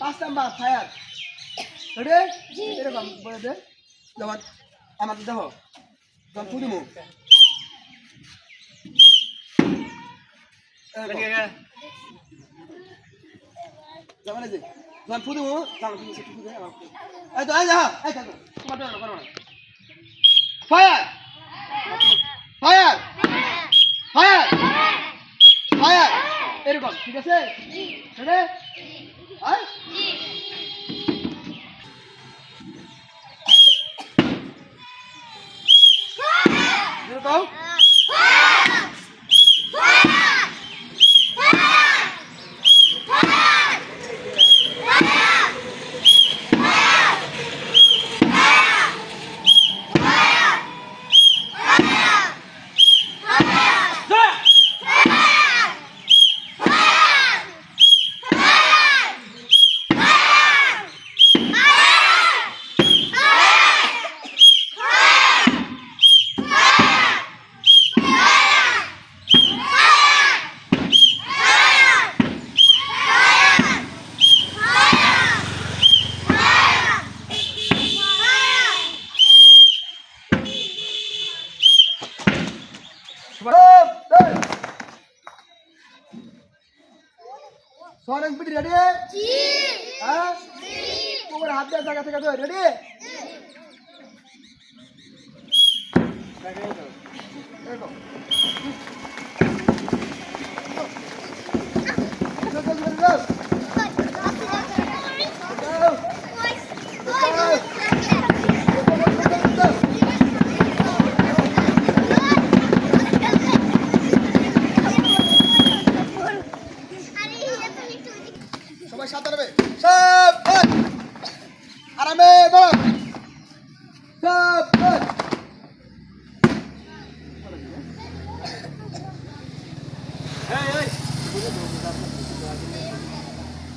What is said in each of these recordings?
পাঁচ number fire. Ready? এরকম বলে দে। যেমন আমার দেখো যেমন ফুটি মুখ যেমন এই যে। যেমন ফুটি মুখ যেমন ফুটি মুখ ফুটি আমার এই তো এই যা এই থাকো। তোমার তো করো না। ফায়ার! ফায়ার। ফায়ার! ফায়ার! এরকম ঠিক আছে রেডি আর এরকম সোরেন পিটি রেডি হ্যাঁ তোমার হাত দেওয়ার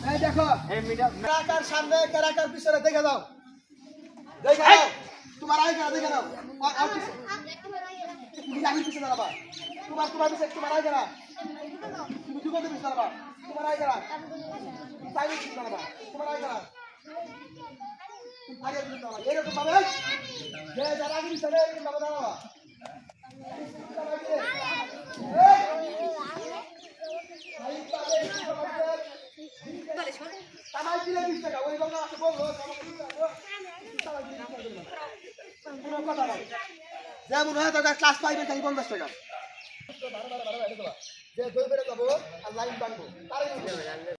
এই দেখো কারাকার সামনে কারাকার পিছনে দেখে দাও। দেখে দাও। তোমার আগে দেখে দাও। পিছনে দাঁড়াবা। তোমার তোমার পিছনে তোমার আগে না তুমি দুটো পিছনে দাঁড়াবা। তোমার আগে না তুমি পিছনে দাঁড়াবা। তোমার আগে না আগে পিছনে দাঁড়াবা এরকম ভাবে যে যারা আগে পিছনে এরকম ভাবে দাঁড়াবা তামাই দিলে বিশ টাকা ওই বাবা আছে বলল কোনো কথা নাই যেমন হয় তোর ক্লাস পাইবে খালি পঞ্চাশ টাকা যে দই বেড়ে যাব আর লাইন বানবো তারাই